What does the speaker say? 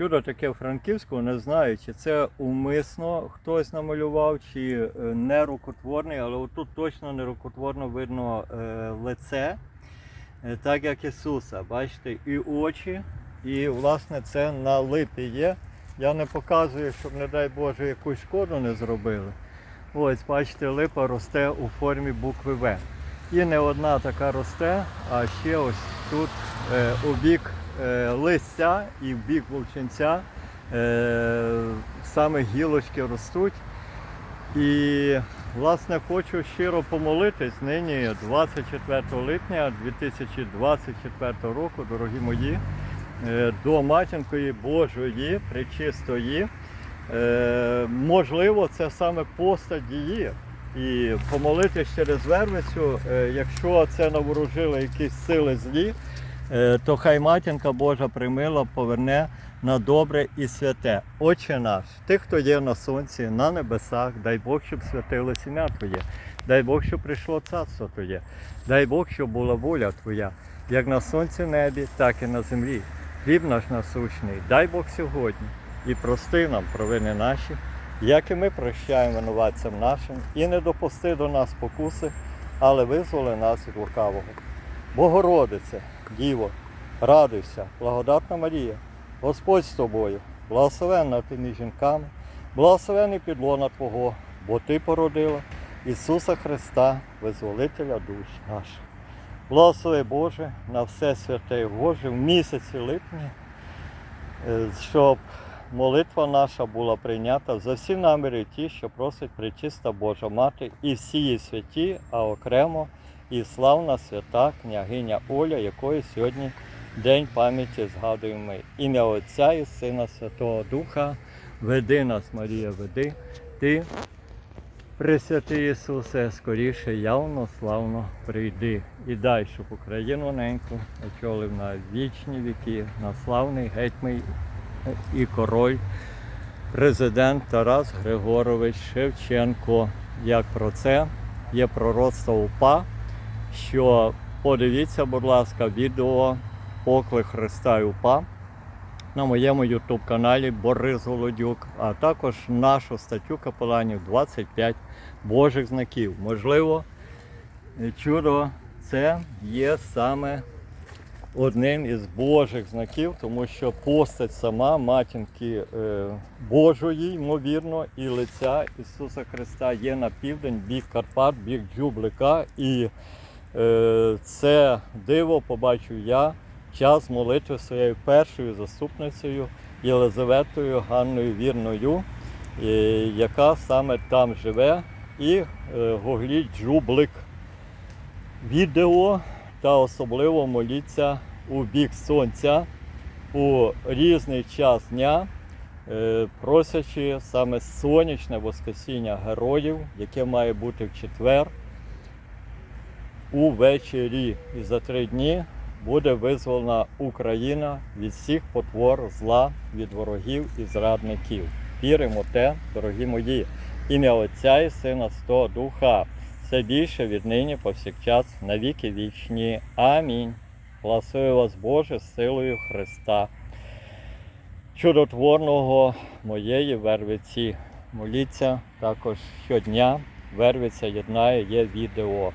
Чудо таке в Франківську, не знаю, чи це умисно хтось намалював, чи е, не рукотворний, але отут точно не рукотворно видно е, лице, е, так як Ісуса. Бачите, і очі, і власне це на липі є. Я не показую, щоб, не дай Боже, якусь шкоду не зробили. Ось, бачите, липа росте у формі букви В. І не одна така росте, а ще ось тут у бік листя і в бік вовчинця е, саме гілочки ростуть. І власне хочу щиро помолитись нині 24 липня 2024 року, дорогі мої, е, до матінкої Божої, пречистої. Е, можливо, це саме постать її. І помолитись через вервицю, е, якщо це наворожили якісь сили злі, е, то хай матінка Божа примила поверне на добре і святе. Отче наш, ти, хто є на сонці, на небесах, дай Бог, щоб святилось ім'я Твоє, дай Бог, щоб прийшло царство Твоє, дай Бог, щоб була воля Твоя, як на сонці небі, так і на землі. Хліб наш насущний, дай Бог сьогодні і прости нам провини наші, як і ми прощаємо винуватцям нашим, і не допусти до нас покуси, але визволи нас від лукавого. Богородице, Діво, радуйся, благодатна Марія, Господь з тобою, благословенна ти між жінками, благословений підлона Твого, бо Ти породила Ісуса Христа, Визволителя душ наших. Благослови Боже на все святе Боже в місяці липні, е, щоб молитва наша була прийнята за всі наміри ті, що просить пречиста Божа Мати, і всі її святі, а окремо і славна свята княгиня Оля, якої сьогодні День пам'яті згадуємо ми. Ім'я Отця і Сина Святого Духа, веди нас, Марія, веди, ти, Пресвятий Ісусе, скоріше явно, славно прийди. І дай, щоб Україну неньку очолив на вічні віки, на славний гетьмий і король, президент Тарас Григорович Шевченко. Як про це є пророцтво УПА, що подивіться, будь ласка, відео Поклик Христа і УПА на моєму YouTube каналі Борис Голодюк, а також нашу статтю капеланів 25 Божих знаків. Можливо, чудо це є саме одним із Божих знаків, тому що постать сама матінки е, Божої, ймовірно, і лиця Ісуса Христа є на південь, бік Карпат, бік Джублика. І це диво побачив я час молитви своєю першою заступницею Єлизаветою Ганною Вірною, е, яка саме там живе, і е, гугліть Джублик відео та особливо моліться у бік сонця у різний час дня, е, просячи саме сонячне воскресіння героїв, яке має бути в четвер увечері. І за три дні буде визволена Україна від всіх потвор зла, від ворогів і зрадників. Віримо те, дорогі мої, ім'я Отця і Сина Святого Духа. Все більше віднині повсякчас на віки вічні. Амінь. Благослови вас Боже силою Христа, чудотворного моєї вервиці. Моліться також щодня. Вервиця єднає, є відео.